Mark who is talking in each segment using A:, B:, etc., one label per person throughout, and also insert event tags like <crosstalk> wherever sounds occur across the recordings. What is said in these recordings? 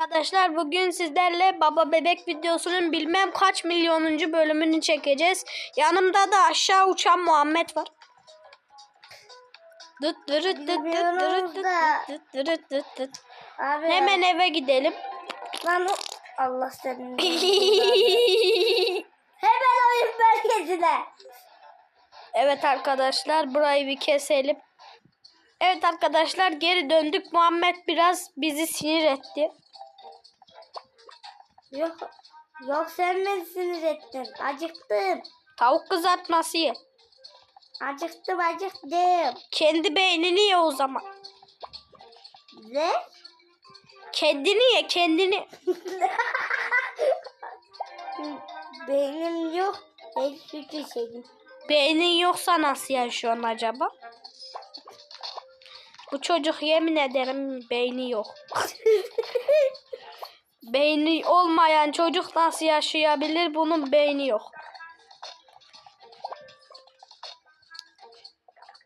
A: Arkadaşlar bugün sizlerle baba bebek videosunun bilmem kaç milyonuncu bölümünü çekeceğiz. Yanımda da aşağı uçan Muhammed var. Dıt dırıt dıt dıt dırıt dıt dıt dırıt dıt dıt.
B: Abi.
A: Hemen eve gidelim.
B: Lan o... Allah senin. <laughs> Hemen oyun bölgesine.
A: evet arkadaşlar burayı bir keselim. Evet arkadaşlar geri döndük. Muhammed biraz bizi sinir etti.
B: Yok. Yok sen beni sinir ettin. Acıktım.
A: Tavuk kızartması ye.
B: Acıktım acıktım.
A: Kendi beynini ye o zaman.
B: Ne?
A: Kendini ye kendini. <laughs>
B: Benim yok. Ben süt içeyim.
A: Beynin yoksa nasıl yaşıyorsun acaba? Bu çocuk yemin ederim beyni yok. <laughs> beyni olmayan çocuk nasıl yaşayabilir? Bunun beyni yok.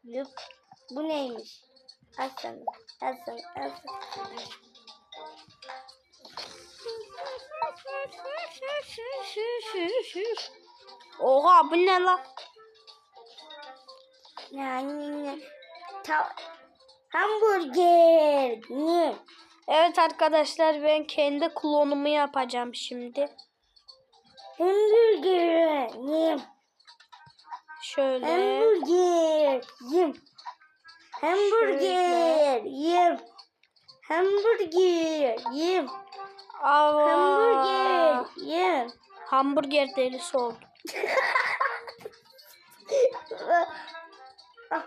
B: Yok. Bu neymiş? Al sana. Al sana. Al sana.
A: Oha bu ne lan?
B: Yani ta hamburger. Ne?
A: Evet arkadaşlar ben kendi klonumu yapacağım şimdi.
B: Hamburgerim.
A: Şöyle.
B: Hamburgerim. Hamburgerim. Hamburgerim. Hamburgerim. Hamburger
A: delisi oldum. <laughs>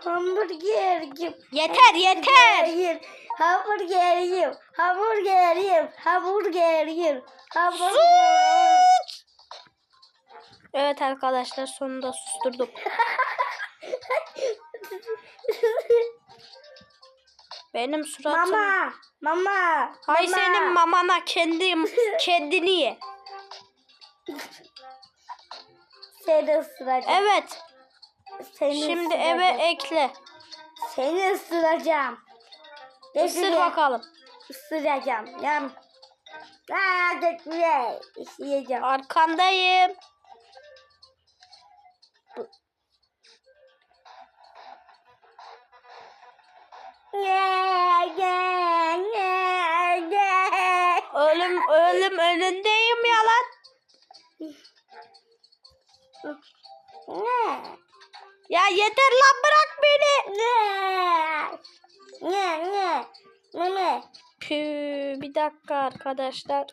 B: Hamburger yim.
A: Yeter yeter.
B: Yim. Hamburger yim. Hamburger yim. Hamburger yim. Hamburger.
A: Sus! Evet arkadaşlar sonunda susturdum. <laughs> Benim suratım.
B: Mama. Mama.
A: Hay
B: mama.
A: senin mamana kendi kendini ye. <laughs>
B: Seni ısıracağım.
A: Evet.
B: Seni
A: Şimdi
B: ısıracağım.
A: eve ekle.
B: Seni ısıracağım.
A: Isır
B: Bekle.
A: bakalım.
B: Isıracağım. Yam. Aa dökmeye. İşleyeceğim.
A: Arkandayım. Ölüm ölüm önündeyim yalan.
B: Ne?
A: Ya yeter lan bırak beni.
B: Ne? Ne? Ne? Ne? Ne?
A: Pü, bir dakika arkadaşlar.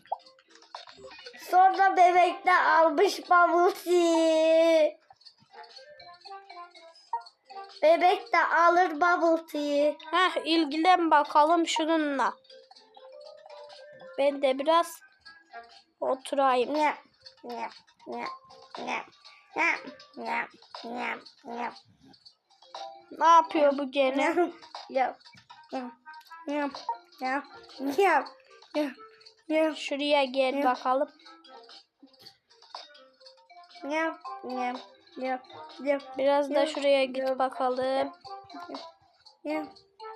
B: Sonra bebek de almış bubble Bebek de alır bubble tea.
A: Heh ilgilen bakalım şununla. Ben de biraz oturayım.
B: Ne? Ne? Ne? Ne? Ne? Ne? Ne? Ne?
A: Ne yapıyor bu gene?
B: Yap. Yap. Yap. Yap. Yap. Yap. Yap.
A: Şuraya gel
B: Ya.
A: bakalım.
B: Yap. Yap. Yap. Yap.
A: Biraz da
B: Ya.
A: şuraya git
B: Ya.
A: bakalım.
B: Yap. Yap.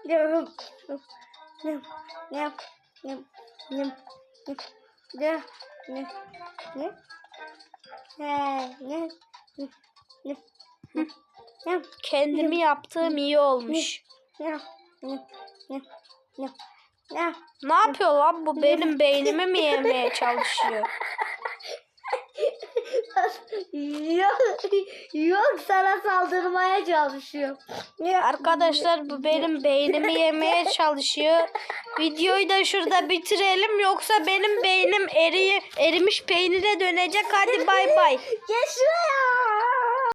B: Yap. Yap. Yap. Yap. Yap. Yap. Yap. Yap. Yap. Yap. Yap.
A: Kendimi yaptığım iyi olmuş. Ne yapıyor lan bu benim beynimi mi yemeye çalışıyor? <laughs>
B: yok, yok sana saldırmaya çalışıyor.
A: Arkadaşlar bu benim beynimi yemeye çalışıyor. Videoyu da şurada bitirelim yoksa benim beynim eri, erimiş peynire dönecek. Hadi bay bay.
B: Gel şuraya.